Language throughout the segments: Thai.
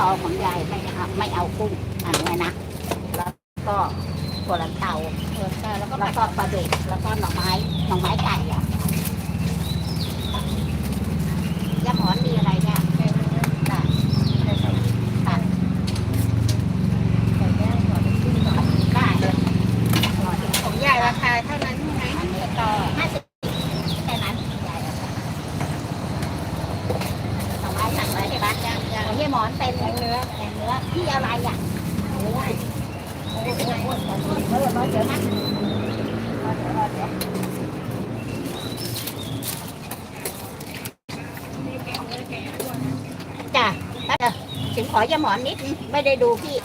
ซองของยายไม่เอาไม่เอากุ้งอันนี้นะ แล้วก็ถั่วลันเตา เออใช่แล้วก็ แล้วก็ปลาดุกแล้วก็หน่อไม้หน่อไม้ไก่อะยาหมอนมีอะไรเนี่ยจ้ะตัด ไก่ย่างก่อนขึ้นก่อน ได้เลยหมอน ของใหญ่ราคาเท่านั้นใช่ไหม อันนี้ก็ห้าสิบแค่นั้นใหญ่แล้วหน่อไม้สั่งไว้ใช่ปะของยหมอนเป็นแกงเนื้อแกงเนื้อที่อะไรอะเนื้อโอ้โหโอ้โหโอ้โหเออรอเดี๋ยวนะเดี๋ยวรอเดี๋ยวจ้ะแล้วเดี๋ยวถึงขอยาหมอนนิดไม่ได้ดูพี่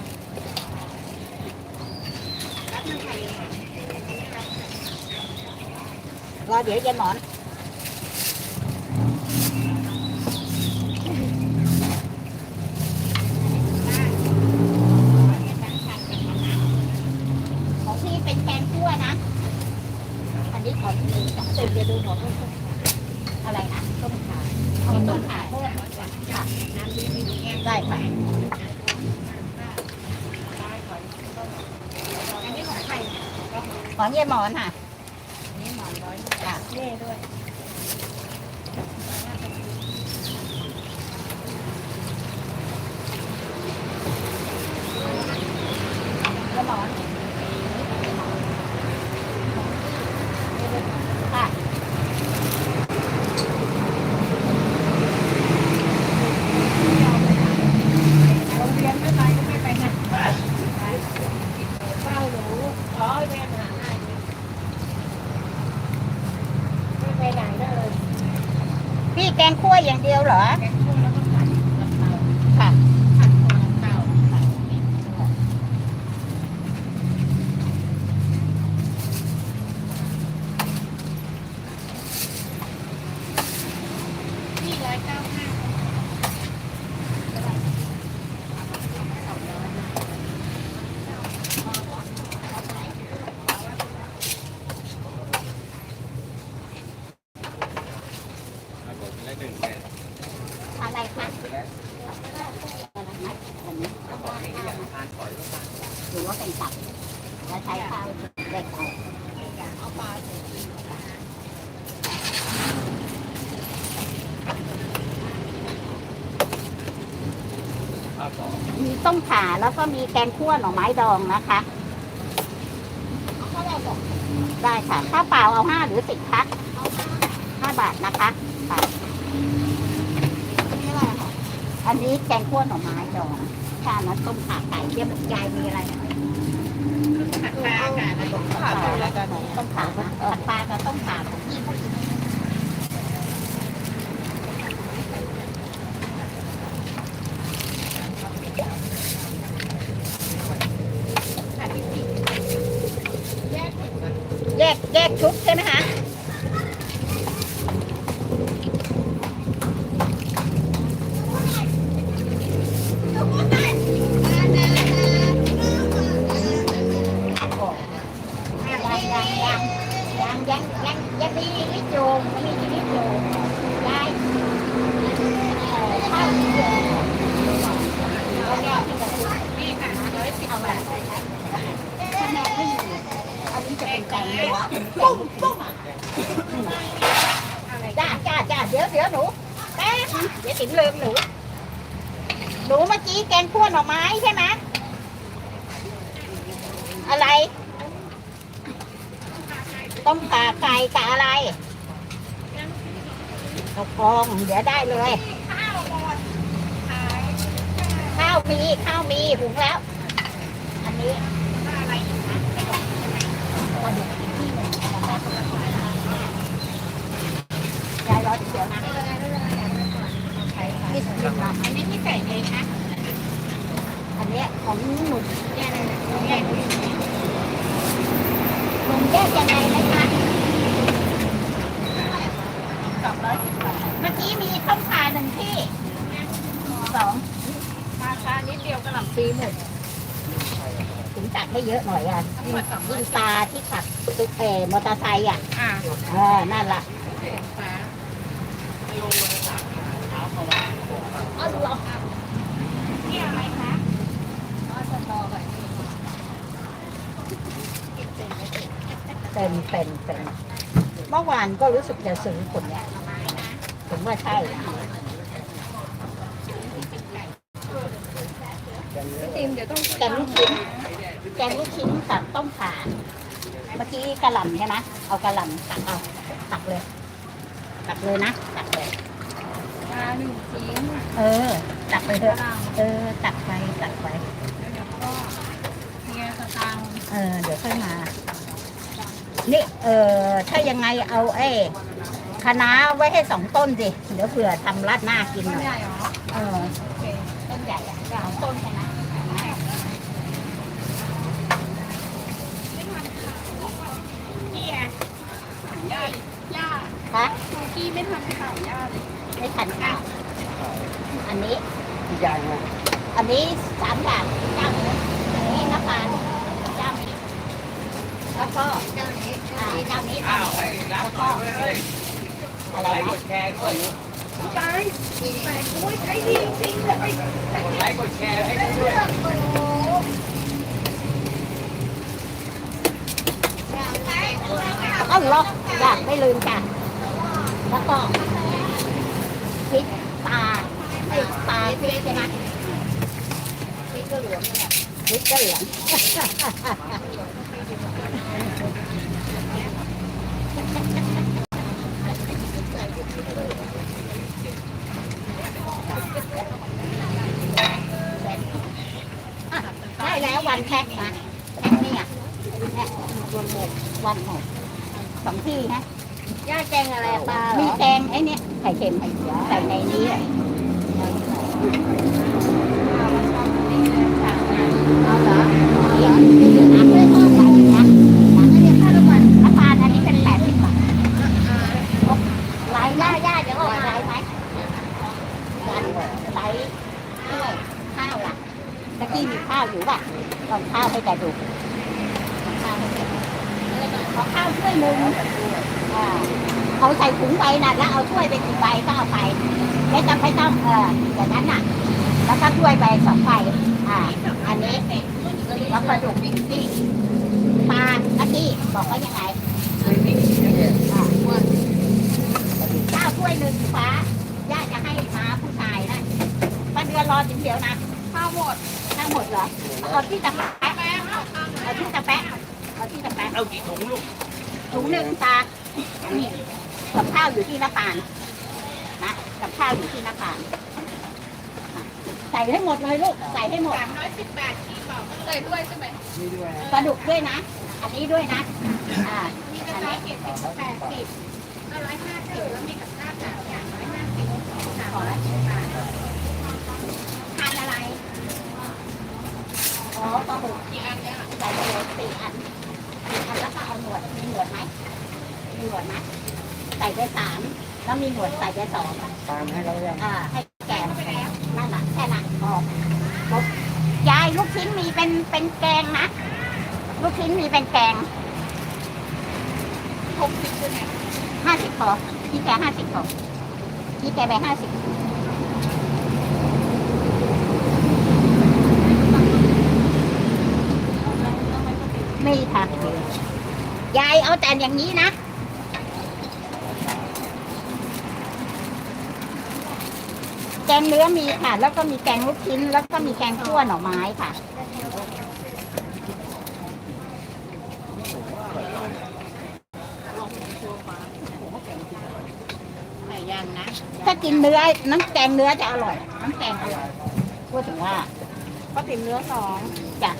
รอเดี๋ยวยายหมอน ของพี่เป็นแกงคั่วนะ อั นนี้ของหนึ่งสองตื่นจะดูของอะไรนะต้มขาเอาต้มขาเพิ่มค่ะน้ำดีดีได้ค่ะอันนี้ของใครของเยี่ยหมอนค่ะอันนี้หมอนร้อยจ้ะเล่ด้วย เยี่ยหมอนค่ะ โรงเรียนไม่ไปก็ไม่ไปนะเฝ้าหนูขอให้แม่หาให้ไม่ไปไหนได้เลย พี่แกงคั่วอย่างเดียวเหรอ แกงคั่วแล้วก็ผัดกะเพรา ค่ะ ผัดกะเพราที่ร้อยเก้าห้า อะไรคะหรือว่าเป็นตับแล้วใช้ข้าวเด็กเอา เอาปลา มีต้มข่าแล้วก็มีแกงคั่วหน่อไม้ดองนะคะเอาข้าวเราบอกได้ค่ะข้าวเปล่าเอาห้าหรือสิบพักห้าบาทนะคะค่ะนี่อะไรคะอันนี้แกงคั่วหน่อไม้ดองชานั้นต้มข่าไก่เทียบกับยายมีอะไรผัดปลาอากาศนะผมผัดอะไรกันต้มข่านะผัดปลากับต้มข่าของพี่เขากิ ยังยังยังยังมีชีวิตอยู่ยังมีชีวิตอยู่ยายเอ่อข้าวเดียวแล้วก็ที่จะซื้อนี่ค่ะร้อยสิบเอาบามาทถ้าแม่ไม่อยู่อันนี้จะเป็นไก่เนื้อปุ้งปุ้งอะไรจ้าจ้าจ้าเดี๋ยวเดี๋ยวหนูแป๊บนึงเดี๋ยวติ๋มลืมหนูหนูเมื่อกี้แกงคั่วหน่อไม้ใช่ไหมอะไร ต้มขาไก่กับอะไรข้าวกองเดี๋ยวได้เลยข้าวมันข้าวมีข้าวมีหุงแล้ว อันนี้ยายรอเดี๋ยวนะอันนี้ที่ใส่เลยนะอันนี้ของหนุ่มแยเลยแย กเลยหนุ่มแยกยังไงนะคะสองร้อยสิบบาทเมื่อกี้มีต้มขาหนึ่งที่สองราคานิดเดียวกระหล่ำปีหมดถึงตัดให้เยอะหน่อยอะทั้งยิ่หงมดสองร้อยิ่ยงตาที่ขับตุ๊กเออมอเตอร์ไซค์อะอ่าเออนั่นล่ะฟ้าเอาดูเอานี่นี่อะไรคะอ๋อสตอแบบ เป็นเป็นเป็นเมื่อวานก็รู้สึกจะซื้อคนเนี้ยผมว่าใช่พี่ติมเดี๋ยวต้องแกงลูกชิ้นแกงลูกชิ้นกับต้มข่าเมื่อกี้กะหล่ำใช่ไหมเอากะหล่ำตักเอาตักเลย ตักเลยนะตักเลยปลาหนึ่งชิ้นเออ ตักไปเถกระอะหล่ำเออ ตักไปตักไป แล้วเดี๋ยวก็เฮียสตังค์ เออ เดี๋ยวค่อยมา นี่เออถ้ายังไงเอาไอ้คะน้าไว้ให้สองต้นสิ เดี๋ยวเผื่อทำราดหน้ากินต้หน่อยใหญ่เหรอเออเต้นใหญ่อะจะเอาต้นแค่นั้นนี่ไงย่าย่ะคุกกี้ไม่ทำข่าวย่าเลยไม่ทันข้าวอันนี้อีกอย่างนะอันนี้สามอย่างเจ้านี้อันนี้น้ำปลาเจ้านี้แล้วก็ จ้านี้อ้านี้เจ้านี้แล้วก็อะไรนแชร์ด้วยไปไปโอ้ยใช้ดีจริงเลยไลค์กดแชร์ให้ด้วยก็ล็อกอยากไม่ลืมจ้ะแล้วก็พริกปลาไอ้ปลาพริกใช่ไหมพริกก็เหลืองเนี่ยพริกก็เหลือง อะได้ แล้ววันแพ็คนะแพ็คเนี่ยแพ็ควันหกวันหกสองที่นะย่าแกงอะไรปลามีแกงไอ้เนี่ยไข่เค็มใส่ในนี้อะเอาเหรอเดี๋ยวเดี๋ยวน้ำเลยต้องใส่นะน้ำเรียกค่าละวันน้ำตาลอันนี้เป็นแปดสิบบาทหลายย่าย่าเดี๋ยวเอาหลายไหมวันหลายด้วยข้าวล่ะ ตะกี้มีข้าวอยู่ป่ะตอนข้าวให้แกดูข้าวให้แกดูขอข้าวช่วยหนึ่งอ่าเอาใส่ถุงไปนะแล้วเอาถ้วยไปกี่ใบก็เอาไปไม่ต้องไม่ต้องเอออย่างนั้นน่ะ แล้วก็ถ้วยไปสองใบอ่า อันนี้แล้วปลาดุกนี่ปลาเมื่อกี้บอกว่ายังไงข้าวถ้วยหนึ่งฟ้าย่าจะให้ม้าผู้ชายนะป้าเดือนรอถึงเดียวนะข้าวหมด ทั้งหมดเหรอเอาที่ตะแปะแม่เอาเอาที่ตะแปะเอาที่ตะแปะเอากี่ถุงลูกถุงหนึ่งตานี่กับข้าวอยู่ที่น้ำปานนะกับข้าวอยู่ที่น้ำปานใส่ให้หมดเลยลูกใส่ให้หมดสามร้อยสิบแปดขีดเปล่าใส่ด้วยใช่ไหมนี่ด้วยนะปลาดุกด้วยนะ อันนี้ด้วยนะอ่ามีกระจายเจ็ดสิบแปดสิบร้อยห้าสิบแล้วมีกับข้าวสามอย่างร้อยห้าสิบสามร้อยสิบบาททานอะไร อ๋อปลาดุกกี่อันเนี่ยใส่ไปเลยสี่อันสี่อันแล้วก็เอาหนวดมีหนวดไหมมีหนวดไหมใส่ไปสามแล้วมีหนวดใส่ไปสองตามให้เรายังอ่าให้แกงไปแล้วนั่นแหละแค่นั้นพอครบยายลูกชิ้นมีเป็นเป็นแกงนะ ลูกชิ้นมีเป็นแกงหกสิบใช่ไหมห้าสิบพอพี่แกห้าสิบพอพี่แกไปห้าสิบ ไม่ค่ะยายเอาแต่อย่างนี้นะแกงเนื้อมีค่ะ แล้วก็มีแกงลูกชิ้น แล้วก็มีแกงขั่วหน่อไม้ค่ะไหนยังนะถ้ากินเนื้อน้ำแกงเนื้อจะอร่อย น้ำแกงอร่อยพูดถึงว่าก็ติ่มเนื้อสอง จะ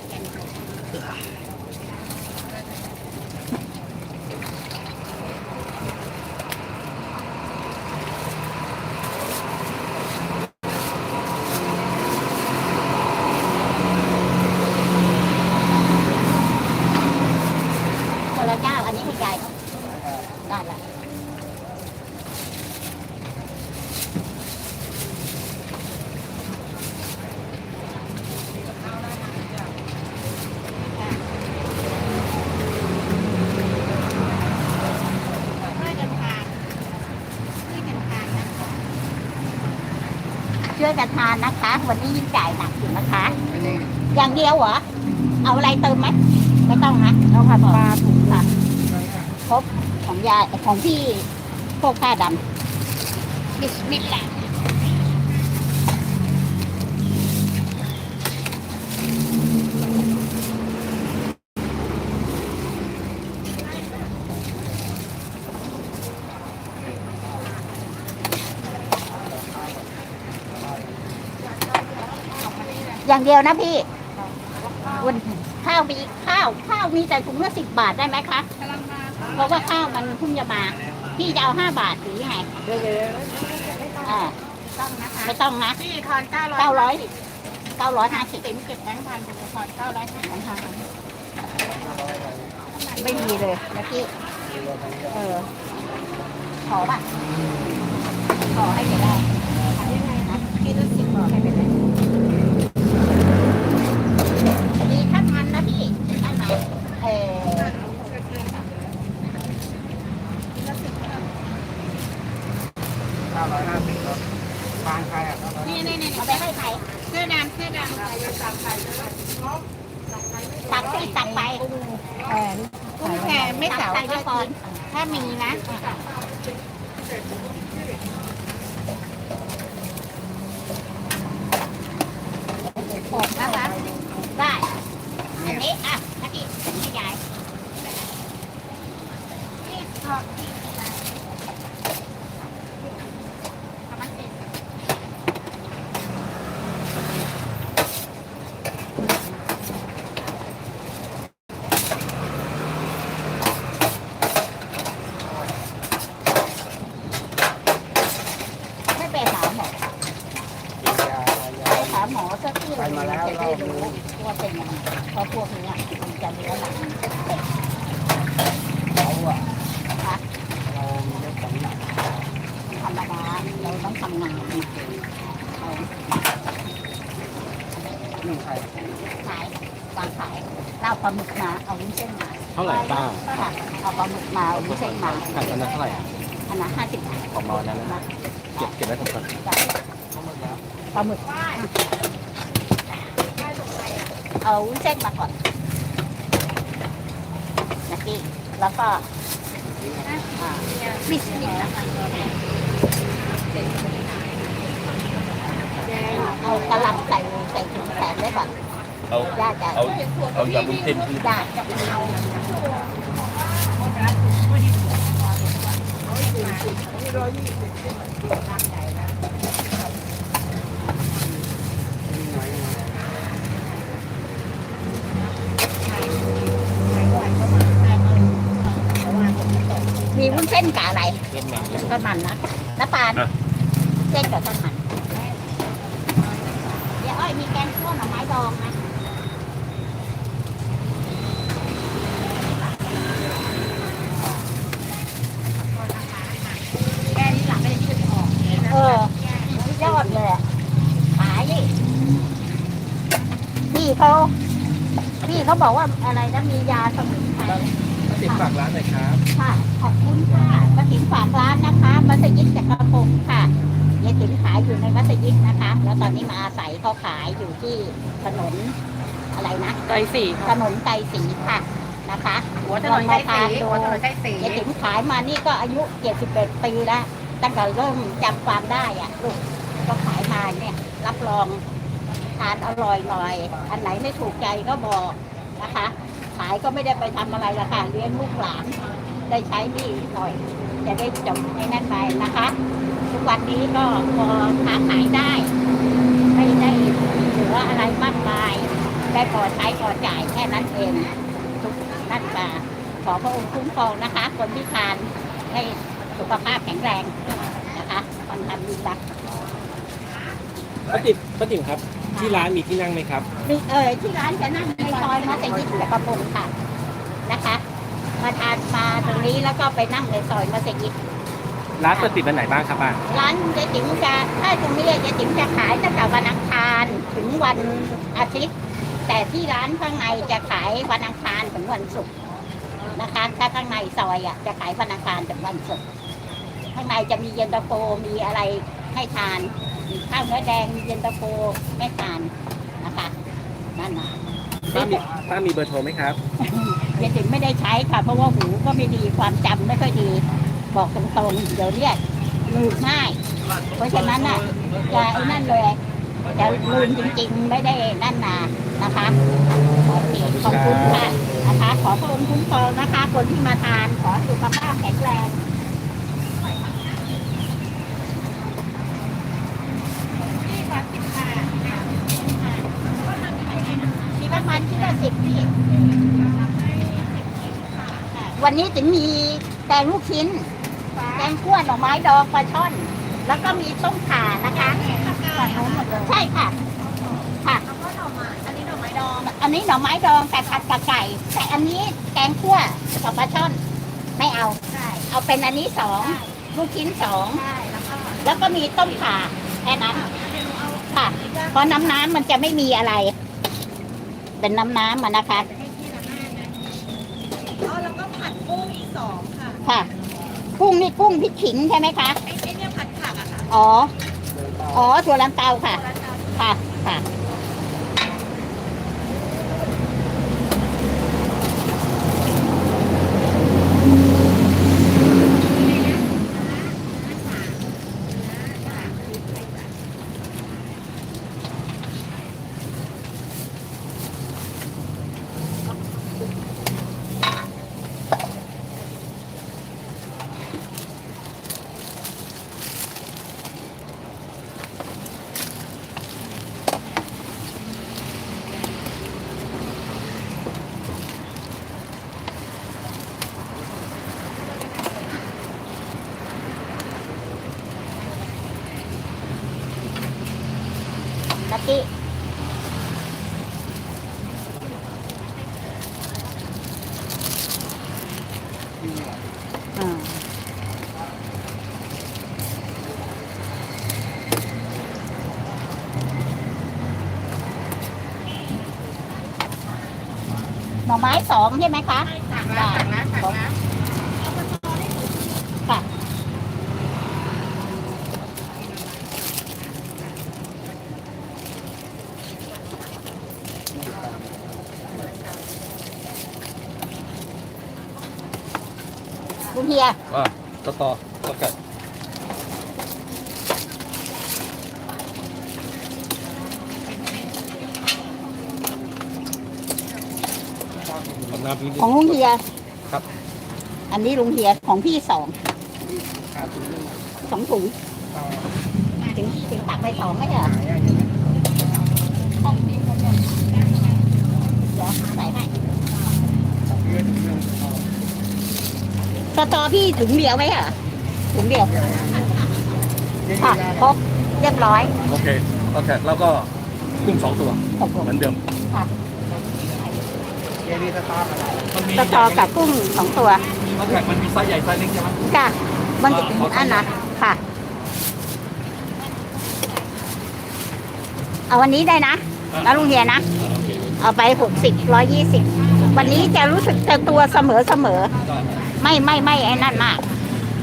คนละเจ้า อันนี้ให้ยายได้ละ ช่วยกันทานนะคะ วันนี้ยิ่งจ่ายหนักอยู่นะคะ อย่างเดียวเหรอ เอาอะไรเติมไหมไม่ต้องนะเอาผัดปลาถุงค่ะครบของยายของพี่โคกข้าดำบิสมิลลาห์ อย่างเดียวนะพี่วันข้าวมีข้าวข้าวมีแต่ถุงละสิบบาทได้ไหมคะกำลังมาเพราะว่าข้าวมันเพิ่งจะมา พี่จะเอาห้าบาทหรือยังไงอ่าต้องนะคะไม่ต้องนะพี่ทอนเก้าร้อยเก้าร้อยเก้าร้อยห้าสิบติ๋มเก็บแบงค์พันอยู่ทอนเก้าร้อยห้าสิบค่ะไม่มีเลยเมื่อกี้เออขอป่ะขอให้ไปได้ทำยังไงนะพี่รู้สึกขอให้ไปได้มีท่านมันนะพี่ท่านมันเออ เก้าร้อยห้าสิบครับบางใครอะ นี่นี่นี่เอาไปให้ใครเสื้อดำเสื้อดำตักไปตักไปกุ้งแช่ไม่เสาตักก็ไปก่ก่อนถ้ามีนะหกนะคะได้อันนี้อะนาทีให้ยาย นี่ทอดที่ประมาณสิบ ไม่ไปหาหมอ กินยายา ไปหาหมอสักที่ ไปมาแล้ว จะได้รู้ว่าเป็นยังไงเพราะพวกเนี้ยมันจะเลื้อรังเด็ก เขาอะ นะคะ เรามีได้ของหนัก ธรรมดาเราต้องทำงานเอา หนึ่งใคร ขายวางขายเอาปลาหมึกมาเอาวุ้นเส้นมา เท่าไหร่ป้า ค่ะเอาปลาหมึกมาเอาวุ้นเส้นมา ขายกันนั้นเท่าไหร่อะ อันละห้าสิบบาท ของเรานั้นนะเก็บเก็บไว้ผมก่อน ปลาหมึกเอาวุ้นเส้นมาก่อนนะพี่แล้วก็อ่าบิสมิลลาห์เอากระหลำใส่ใส่ถุงแขนไว้ก่อนเอาย่าจะเอาเอายำวุ้นเส้นคือได้มีวุ้น เส้นกับอะไรเส้นแมงทอดมันนะน้ำปานเส้นกับทอดมันเดี๋ยวอ้อยมีแกงคั่วหน่อไม้ดองนะแค่นี้หลังไม่ได้ยืดออกเออยอดเลยอะขายดิพี่เขาพี่เขาบอกว่าอะไรนะมียาสมุนไพรติดฝากร้านหน่อยครับค่ะ ขอบคุณค่ะมาถึงฝากร้านนะคะ มัสยิดจักรพงศ์ค่ะยายติ๋มขายอยู่ในมัสยิดนะคะ แล้วตอนนี้มาอาศัยเขาขายอยู่ที่ถนนอะไรนะใจสี่ถนนไกรศรีค่ะนะคะหัวถนนใจสีหัวถนนใจสียายติ๋มขายมานี่ก็อายุ71ปีแล้วตั้งแต่เริ่มจำความได้อะลูกก็ขายมาเนี่ยรับรองทานอร่อยหน่อย อันไหนไม่ถูกใจก็บอกนะคะ ขายก็ไม่ได้ไปทำอะไรละค่ะเลี้ยงลูกหลาน ได้ใช้หนี่หน่อย จะได้จบในนั่นไปนะคะ ทุกวันนี้ก็พอค้าขายได้ ไม่ได้เหลืออะไรมากมายได้พอใช้พอจ่ายแค่นั้นเองทุกนั่นมาขอพระองค์คุ้มครองนะคะ คนที่ทานให้สุขภาพแข็งแรงนะคะคนทำดีละป้าติ๋มป้าติ๋มครับ ที่ร้านมีที่นั่งไหมครับ มีเออที่ร้านจะนั่งในซอยมัสยิดแต่กระพงค่ะนะคะ มาทานมาตรงนี้แล้วก็ไปนั่งในซอยมัสยิด ร้านเปิดปิดวันไหนบ้างครับป้าร้านเจ๊ติ๋มจะถ้าตรงนี้เจ๊ติ๋มจะขายตั้งแต่วันอังคารถึงวันอาทิตย์ แต่ที่ร้านข้างในจะขายวันอังคารถึงวันศุกร์นะคะถ้าข้างในซอยอะจะขายวันอังคารถึงวันศุกร์ข้างในจะมีเย็นตาโฟมีอะไรให้ทานข้าวเนื้อแดงเย็นตาโฟแม่ทานนะคะนั่นน่ะป้ามีป้ามีเบอร์โทรไหมครับ ยายติ๋มไม่ได้ใช้ค่ะ เพราะว่าหูก็ไม่ดีความจำไม่ค่อยดี บอกตรงๆเดี๋ยวเรียกลืมง่าย เพราะฉะนั้นน่ะจะไอ้นั่นเลยจะลืมจริงๆ ไม่ได้นั่นนานะคะโอเคขอบคุณค่ะนะคะ ขอพระองค์คุ้มครองนะคะ คนที่มาทานขอสุขภาพแข็งแรงที่วัดสิบห้าทีละพันทีละสิบพี่ วันนี้ถึงมีแกงลูกชิ้น แกงคั่วหน่อไม้ดองปลาช่อน แล้วก็มีต้มข่านะคะใช่ค่ะค่ะแล้วก็หน่อไม้อันนี้หน่อไม้ดองอันนี้หน่อไม้ดองแต่ผัดกับไก่ แต่อันนี้แกงคั่วกับปลาช่อน ไม่เอาใช่เอาเป็นอันนี้สองลูกชิ้นสองใช่แล้วก็แล้วก็มีต้มข่าแค่นั้นค่ะเพราะน้ำน้ำมันจะไม่มีอะไร เป็นน้ำน้ำมันนะคะ อ๋อแล้วก็ผัดกุ้งอีกสอง ค่ะค่ะ กุ้งนี่กุ้งพริกขิงใช่ไหมคะไอ้ไอ้เนี่ยผัดผักอะค่ะ อ๋อ อ๋อถั่วลันเตาค่ะแล้วจะค่ะ ค่ะ กกี้อ่าหน่อไม้สองใช่ไหมคะสั่งแล้วสั่งแล้วสั่งแล้วค่ะ ลุงเฮียอ่าต่อต่อต่อกันขอบน้ำพี่ของลุงเฮีย ครับอันนี้ลุงเฮียของพี่สองสองถุงถึงถึงตักไปสองไม่ใช่เหรอเดี๋ยวใส่ให้ สตอพี่ถุงเดียวไหมเหรอถุงเดียวค่ะครบเรียบร้อยโอเคโอเคแล้วก็กุ้งสองตัวตกลงเหมือนเดิมสตอกับกุ้งสองตัวโอเคมันมีไซส์ใหญ่ไซส์เล็กใช่ไหมค่ะมันจะเป็นอันนะค่ะ เอาวันนี้ได้นะแล้วลุงเฮียนะอ่าโอเคเอาไปหกสิบร้อยยี่สิบวันนี้จะรู้สึกจะตัวเสมอเสมอ ได้ไม่ไม่ไม่ไอ้นั่นมาก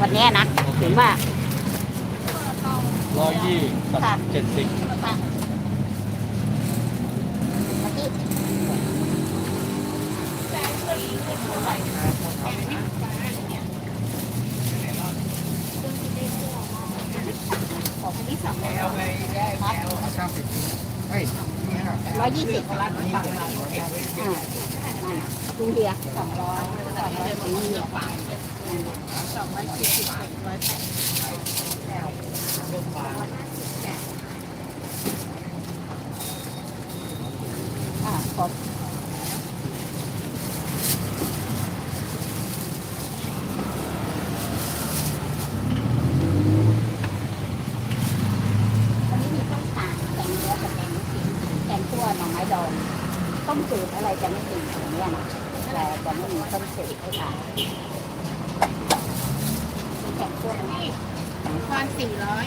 วันเนี้ยนะถือว่าร้อยยี่กับค่ะเจ็ดสิบค่ะเมื่อกี้ของที่สองร้อยยี่สิบอ่าลุงเดียสองร้อยส องร้อยของสองร้อยสี่สิบร้อยแปดอ่าครบวันนี้มีต้มข่าแกงเนื้อกับแกงลูกชิ้นแกงคั่วหน่อไม้ดองต้มจืดอะไรจะไม่กินอย่างเนี้ยนะ แต่จะไม่มีต้มจืดให้ทานมีแกงคั่วไหมทอนสี่ร้อย